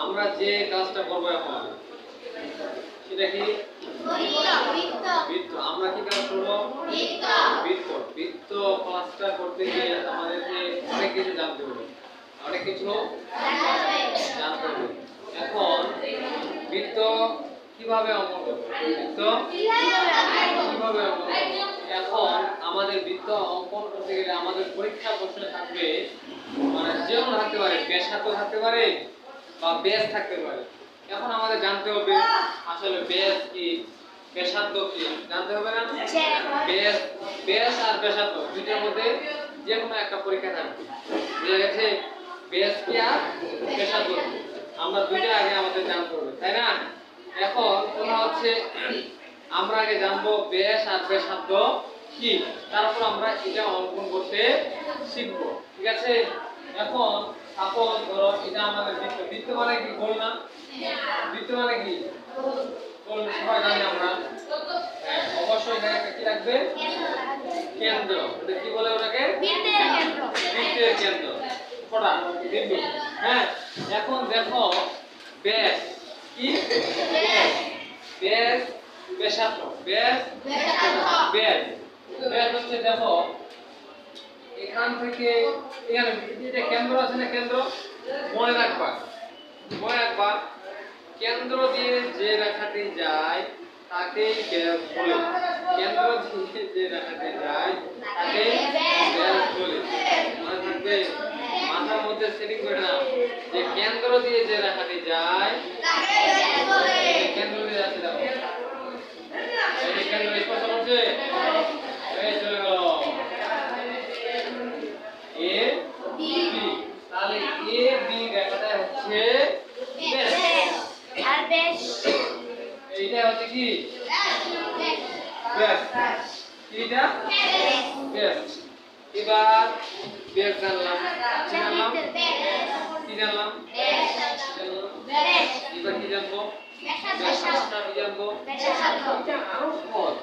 আমরা যে কাজটা করব এখন সেটা কি? বৃত্ত আমরা কি কাজ করব? বৃত্ত বৃত্ত ক্লাসটা করতে গিয়ে আমাদেরকে অনেক কিছু জানতে হবে। অনেক কিছু জানতে হবে। এখন বৃত্ত কীভাবে অঙ্কন করব? বৃত্ত কীভাবে অঙ্কন এখন আমাদের বৃত্ত অঙ্কন করতে গেলে আমাদের পরীক্ষা প্রশ্ন থাকবে। মানে যেমন থাকতে পারে ব্যাসার্ধ থাকতে পারে বা বেস থাকতে পারে। এখন আমাদের জানতে হবে আসলে বেস কি ব্যাসার্ধ কি? জানতে হবে না? বেস বেস আর ব্যাসার্ধ দুইটার মধ্যে যে কোনো একটা পরীক্ষা থাকবে। বুঝা গেছে? বেস কি আর ব্যাসার্ধ আমরা দুইটা আগে আমাদের জানতে হবে, তাই না? এখন কথা হচ্ছে, আমরা আগে জানব বেশ আর ব্যাসার্ধ কি? তারপর আমরা এটা অঙ্কন করতে শিখব, ঠিক আছে? এখন সাপোজ ধরো এটা আমাদের বৃত্ত বৃত্ত মানে কি? গোল না? বৃত্ত মানে কি? গোল সবাই জানি আমরা। হ্যাঁ, অবশ্যই এখানে কি রাখবে? কেন্দ্র। এটা কি বলে ওটাকে? বৃত্তের কেন্দ্র। ফোড়া বিন্দু। হ্যাঁ এখন দেখো ব্যাস। কি? ব্যাস ব্যাসার্ধ। ব্যাস ব্যাস। ব্যাস হচ্ছে দেখো এখান থেকে, এখানে এটা কেন্দ্র আছে না কেন্দ্র? মনে রাখবা মনে রাখবা, কেন্দ্র দিয়ে যে রেখাটি যায়, তাকেই বলে। কেন্দ্র দিয়ে যে রেখাটি যায় তাকে বলে। মনে মাথার মধ্যে সেটিং করে না যে কেন্দ্র দিয়ে যে রেখাটি যায় কেন্দ্র দিয়ে যাচ্ছে কেন্দ্র স্পর্শ করছে? এই চলে গেল এ বি তাহলে এ বি রেখাটা হচ্ছে ব্যাস এইটা হচ্ছে কি? ব্যাস এইটা ব্যাস এবার ব্যাস জানলাম। কি জানলাম? কি জানলাম? জানলাম। এবার কি জানব? এটা আরও সহজ।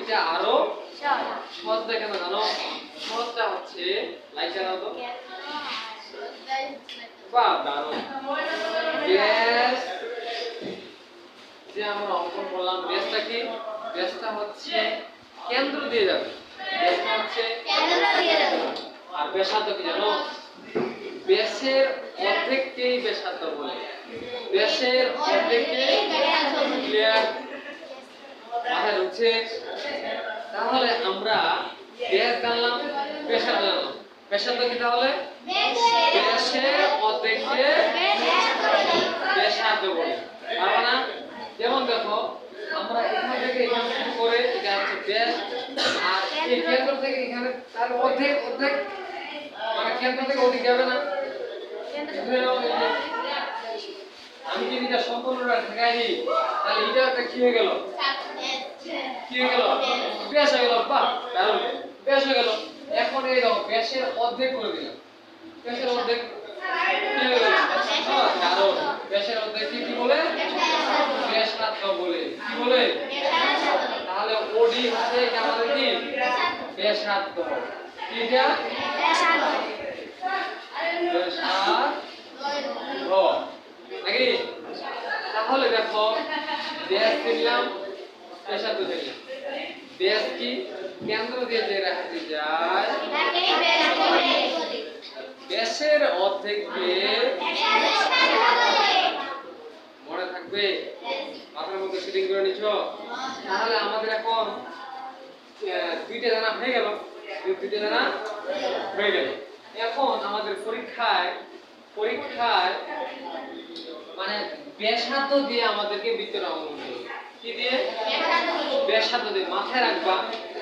এটা আরও সহজ দেখে না জানো? সহজটা হচ্ছে লাইক জানাও তো। বাহ দারুণ। যে আমরা অঙ্কন করলাম ব্যাসটা কি? ব্যাসটা হচ্ছে কেন্দ্র দিয়ে যাবে। ব্যাসটা হচ্ছে আর ব্যাসার্ধ কি জানো? ব্যাসের অর্ধেককেই ব্যাসার্ধ বলে। ব্যাসের অর্ধেককেই ক্লিয়ার মাথায় ঢুকছে। তাহলে আমরা ব্যাস জানলাম ব্যাসার্ধ জানলাম। ব্যাসার্ধ কি তাহলে? ব্যাসের অর্ধেককে ব্যাসার্ধ বলে। পারব না যেমন দেখো আমরা এখান থেকে এখানে শুরু করে এটা হচ্ছে ব্যাস আর এই কেন্দ্র থেকে এখানে তার অর্ধেক অর্ধেক মানে কেন্দ্র থেকে অধিক যাবে না। আমি যদি এটা সম্পূর্ণটা ঢেকাই দিই, তাহলে এটা একটা কি হয়ে গেল? কি হয়ে গেল? ব্যাস হয়ে গেল, বাহ, দারুণ। ব্যাস হয়ে গেল। এখন এই দেখো ব্যাসের অর্ধেক করে দিলাম। ব্যাসের অর্ধেক কি হয়ে গেল হ্যাঁ, দারুণ ব্যাসের অর্ধেক কি কি বলে ব্যাসার্ধ বলে কি বলে তাহলে ওডি হচ্ছে এটা আমাদের কি ব্যাসার্ধ তাহলে দেখো ব্যাস দিলাম ব্যাসার্ধ দিলাম ব্যাস কি? কেন্দ্র দিয়ে যে রেখাটি যায় ব্যাসের অর্ধেককে মনে থাকবে? মাথার মধ্যে সেটিং করে নিছ? তাহলে আমাদের এখন দুইটা জানা হয়ে গেল। দুইটা জানা হয়ে গেল। এখন আমাদের পরীক্ষায় পরীক্ষায় মানে ব্যাসার্ধ দিয়ে আমাদেরকে বৃত্তটা অঙ্কন কি দিয়ে? ব্যাসার্ধ দিয়ে মাথায় রাখবা,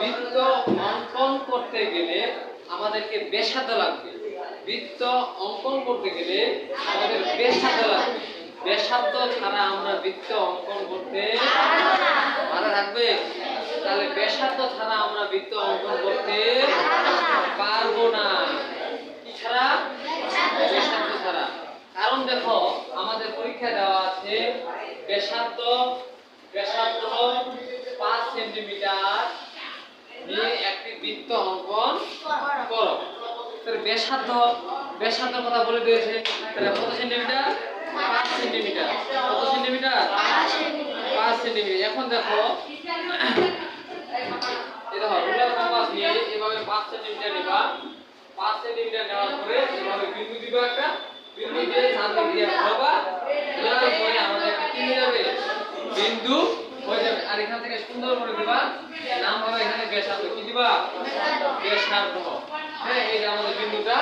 বৃত্ত অঙ্কন করতে গেলে আমাদেরকে ব্যাসার্ধ লাগবে। বৃত্ত অঙ্কন করতে গেলে আমাদের ব্যাসার্ধ লাগবে। ব্যাসার্ধ ছাড়া আমরা বৃত্ত অঙ্কন করতে মাথা থাকবে তাহলে ব্যাসার্ধ ছাড়া আমরা বৃত্ত অঙ্কন করতে পারব না। কি ছাড়া? ছাড়া। কারণ দেখো, আমাদের পরীক্ষা দেওয়া আছে ব্যাসার্ধ ব্যাসার্ধ পাঁচ সেন্টিমিটার নিয়ে একটি বৃত্ত অঙ্কন করো। তাহলে ব্যাসার্ধ ব্যাসার্ধের কথা বলে দিয়েছে। তাহলে কত সেন্টিমিটার? পাঁচ সেন্টিমিটার। কত সেন্টিমিটার? পাঁচ সেন্টিমিটার। এখন দেখো নিয়ে এভাবে পাঁচ সেন্টিমিটার নিবা। পাঁচ সেন্টিমিটার নেওয়ার পরে এভাবে বিন্দু দিবা একটা বিন্দু দিয়ে সামনে দিয়ে ঘোরাবা ঘোরানোর পরে আমাদের একটা কি যাবে? বিন্দু হয়ে যাবে। আর এখান থেকে সুন্দর করে দিবা। নাম হবে এখানে ব্যাসার্ধ। কি দিবা? ব্যাসার্ধ। হ্যাঁ এই যে আমাদের বিন্দুটা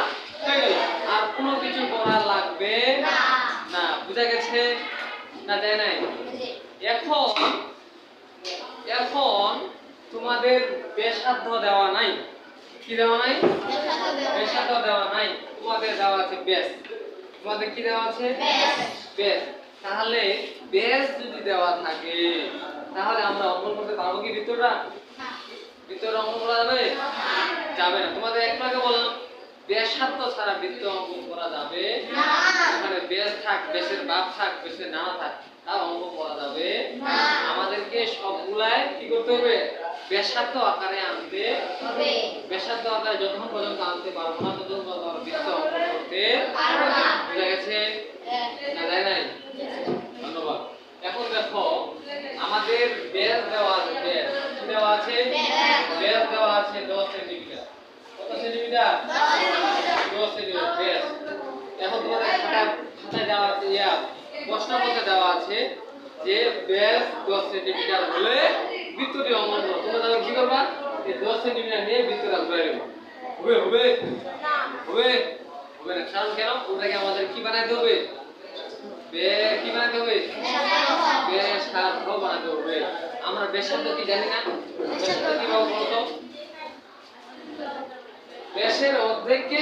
হয়ে গেল। আর কোনো কিছু করা লাগবে না। বুঝা গেছে না যায় নাই? এখন এখন তোমাদের ব্যাসার্ধ দেওয়া নাই। কি দেওয়া নাই? ব্যাসার্ধ দেওয়া নাই। তোমাদের দেওয়া আছে ব্যাস তোমাদের কি দেওয়া আছে? ব্যাস তাহলে ব্যাস যদি দেওয়া থাকে তাহলে আমরা অঙ্কন করতে পারব কি বৃত্তটা বৃত্তটা অঙ্কন করা যাবে? যাবে না। তোমাদের একটু আগে বললাম ব্যাসার্ধ ছাড়া বৃত্ত অঙ্কন করা যাবে? ওখানে বেশ থাক বেশের বাপ থাক বেশের না থাক তার অঙ্ক করা যাবে। আমাদেরকে সবগুলাই কি করতে হবে? ব্যাসার্ধ আকারে আনতে ব্যাসার্ধ আকারে যতক্ষণ পর্যন্ত আনতে পারব না ততক্ষণ পর্যন্ত আমরা বৃত্ত অঙ্কন করতে বুঝা গেছে। না যায় নাই? ধন্যবাদ। এখন দেখো আমাদের ব্যাস দেওয়া আছে ব্যাস। কি দেওয়া আছে? ব্যাস। দেওয়া আছে দশ সেন্টিমিটার। কত সেন্টিমিটার? দশ সেন্টিমিটার। ব্যাস। এখন তোমাদের খাতায় খাতায় দেওয়া আছে ইয়া প্রশ্ন দেওয়া আছে যে ব্যাস দশ সেন্টিমিটার হলে বৃত্তটি অঙ্কন করো তোমরা তাহলে কি করবা এই দশ সেন্টিমিটার নিয়ে বৃত্তটা ঘুরে নেবে হবে হবে। হবে। হবে না। কারণ কেন? ওটাকে আমাদের কি বানাইতে হবে? বে কি বানাইতে হবে? ব্যাসার্ধ বানাতে হবে। আমরা ব্যাসার্ধ কি জানি না? ব্যাসার্ধ কি বাবু বলতো ব্যাসের অর্ধেককে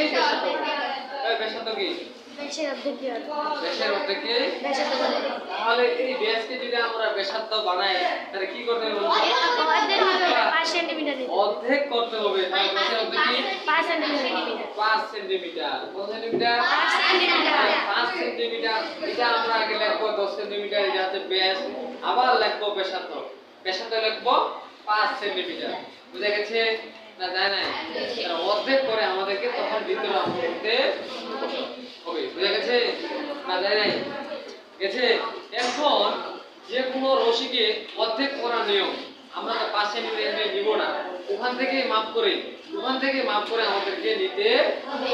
ব্যাসার্ধ এই কি? অর্ধেক হবে? ব্যাসের অর্ধেককে বেশির তো বলে। তাহলে এই ব্যাসকে যদি আমরা ব্যাসার্ধ বানাই তাহলে কি করতে হবে? অর্ধেক নিতে হবে, পাঁচ সেন্টিমিটার নিতে হবে। অর্ধেক করতে হবে ব্যাসের অর্ধেক কি? সেন্টিমিটার। পাঁচ সেন্টিমিটার। কত সেন্টিমিটার? পাঁচ সেন্টিমিটার। পাঁচ সেন্টিমিটার। এটা আমরা আগে লিখব দশ সেন্টিমিটার এটা হচ্ছে ব্যাস আবার লিখব ব্যাসার্ধ ব্যাসার্ধ লিখব পাঁচ সেন্টিমিটার। বুঝা গেছে না যায় নাই? অর্ধেক করে আমাদেরকে তখন ভিতরে অঙ্ক করতে হবে বুঝা গেছে? না, যায় নাই। গেছে? এখন যে রশিকে অর্ধেক করার নিয়ম। আমরা তো পাঁচ সেন্টিমিটার নিব না। ওখান থেকে মাপ করে, ওখান থেকে মাপ করে আমাদেরকে নিতে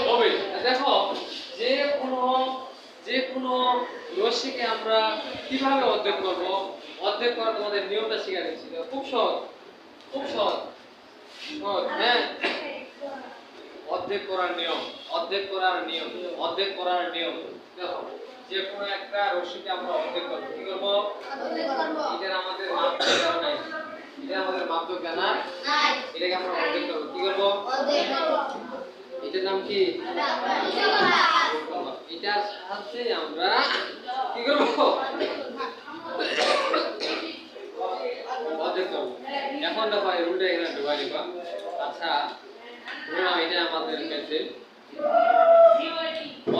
হবে। দেখো, যে কোনো রশ্মিকে আমরা কীভাবে অর্ধেক করব? অর্ধেক করার তোমাদের নিয়মটা শিখা দিচ্ছি খুব সহজ খুব সহজ। সহজ হ্যাঁ? অর্ধেক করার নিয়ম অর্ধেক করার নিয়ম অর্ধেক করার নিয়ম। দেখো যে কোনো একটা রশ্মিকে আমরা অর্ধেক করব। কি করব? এটার আমাদের মাপ দেওয়া নাই। এটা আমাদের মাপ এটাকে আমরা অর্ধেক করব। কি করব? এটার নাম কি? এটার সাহায্যে আমরা কি করব? অর্ধেক করব। এখন দেখো এই এখানে ঢোকা দিবা। আচ্ছা পেন্সিল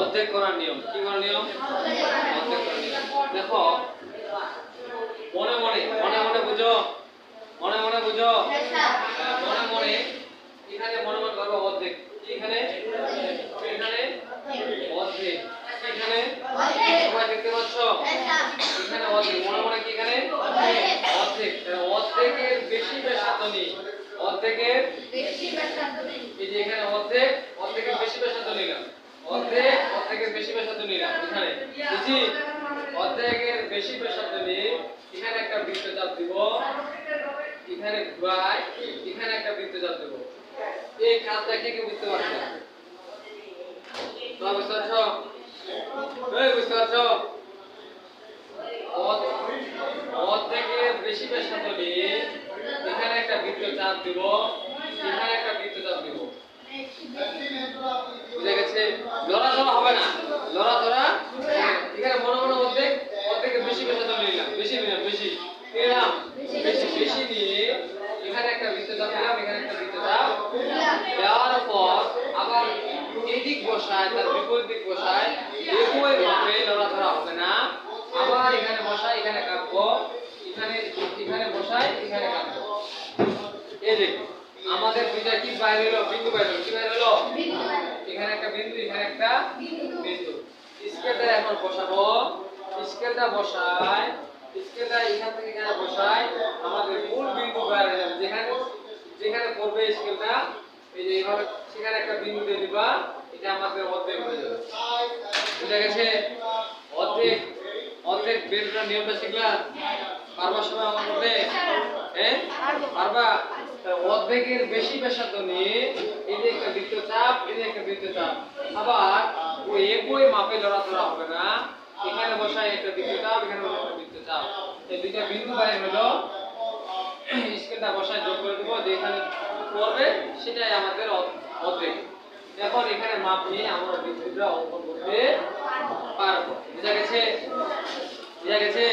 অর্ধেক করার নিয়ম। কি করার নিয়ম? অর্ধেক দেখো মনে মনে মনে মনে বুঝো। মনে মনে বুঝো। হ্যাঁ, মনে মনে মনে মনে করব অর্ধেক। এখানে? এখানে অর্ধেক। এখানে? সবাই দেখতে পাচ্ছ? এখানে অর্ধেক। মনে মনে কি এখানে? অর্ধেক। অর্ধেকের বেশি অর্ধেকের এই যে এখানে অর্ধেক, অর্ধেকের বেশি ব্যাসার্ধ নিলাম। এখানে বুঝি? অর্ধেকের বেশি একটা বৃত্তচাপ দিব। এখানে একটা বৃত্তচাপ দেব। দিব এখানে একটা বৃত্তচাপ দিব বুঝে গেছে লড়াচড়া হবে না লড়াচড়া হবে না। এখানে মনে মনে অর্ধেক অর্ধেকের বেশি ব্যাসার্ধ নিলাম বেশি নিলাম বেশি নিলাম বেশি বেশি নিয়ে এখানে একটা বৃত্তচাপ দিলাম এখানে একটা বৃত্তচাপ দেওয়ার পর আবার এদিক বসায় তার বিপরীত দিক বসায় একই ভাবে লড়াচড়া হবে না আবার এখানে বসায় এখানে কাটবো এখানে এখানে বসায় এখানে কাটবো এই দেখো আমাদের দুইটা কি বাইরে হলো বিন্দু বাইরে হলো কি বাইরে হলো এখানে একটা বিন্দু এখানে একটা বিন্দু। স্কেলটা এখন বসাবো। স্কেলটা বসায় স্কেলটা এখান থেকে এখানে বসাই আমাদের মূল বিন্দু বের হয়ে যাবে। যেখানে যেখানে পড়বে স্কেলটা এই যে এইভাবে সেখানে একটা বিন্দু দিয়ে দিবা এটা আমাদের অর্ধেক হয়ে যাবে। বুঝা গেছে? অর্ধেক অর্ধেক বেরটা নিয়মটা শিখলা? পারবার সময় আমার করতে হ্যাঁ? পারবা? অর্ধেকের বেশি ব্যাসার্ধ নিয়ে যে একটা বৃত্ত চাপ এই একটা বৃত্ত চাপ। আবার ওই একই মাপে লড়াচড়া হবে না। এখানে বসায় একটা বৃত্ত চাপ, এখানে বসাই একটা বৃত্ত চাপ। এই দুইটা বিন্দু বাইরে হলো। স্কেলটা বসায় যোগ করে দেবো, যে এখানে পড়বে, সেটাই আমাদের অর্ধেক। এখন এখানে মাপ নিয়ে আমরা বৃত্তটা অঙ্কন করতে পারব। বুঝা গেছে? বুঝা গেছে?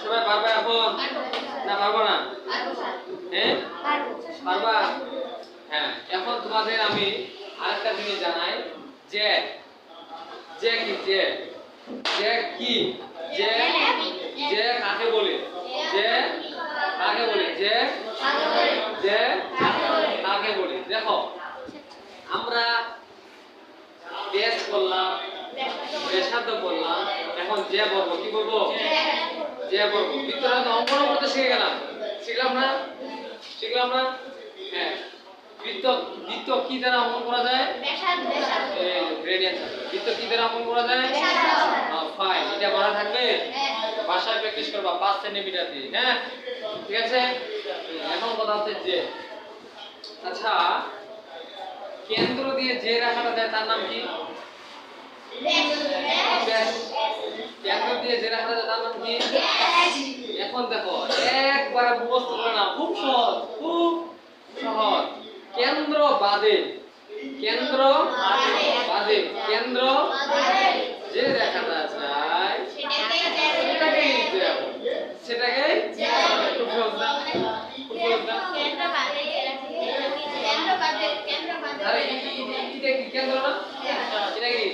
সবাই পারবে এখন? না পারব না? হ্যাঁ হ্যাঁ এখন তোমাদের আমি আরেকটা জিনিস জানাই। যে যে কি? যে যে কি? যে যে কাকে বলে? যে কাকে বলে? যে যে কাকে বলে? দেখো, আমরা বেশ করলাম বেসাদ্দ করলাম, এখন যে বলব, কি বলব? যে বলব। তো অঙ্কন করতে শিখে গেলাম। শিখলাম না? শিখলাম না হ্যাঁ বৃত্ত বৃত্ত কি দ্বারা অঙ্কন করা যায়? গ্রেডিয়েন্ট বৃত্ত কি দ্বারা অঙ্কন করা যায়? ফাইন এটা মনে থাকবে? বাসায় প্র্যাকটিস করবা 5 সেন্টিমিটার দিয়ে হ্যাঁ? ঠিক আছে? এখন কথা হচ্ছে যে আচ্ছা কেন্দ্র দিয়ে যে রেখাটা দেয় তার নাম কি? এখন দেখো একবারে মুখস্থ করে না খুব সহজ খুব সহজ কেন্দ্র বাদে কেন্দ্র বাদে কেন্দ্র যে রেখাটা যায় সেটাকে খুব সহজ না খুব সহজ না তাহলে এই- এই- এই- কেন্দ্র না এটা কি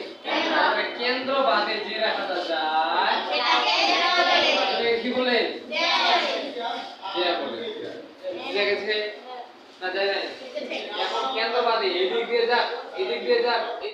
তাহলে কেন্দ্র বাদে যে। রাখা যায় কি বলে? যে বলে বুঝা গেছে না যায় এখন কেন্দ্র বাদে এদিক দিয়ে যাক এদিক দিয়ে যাক।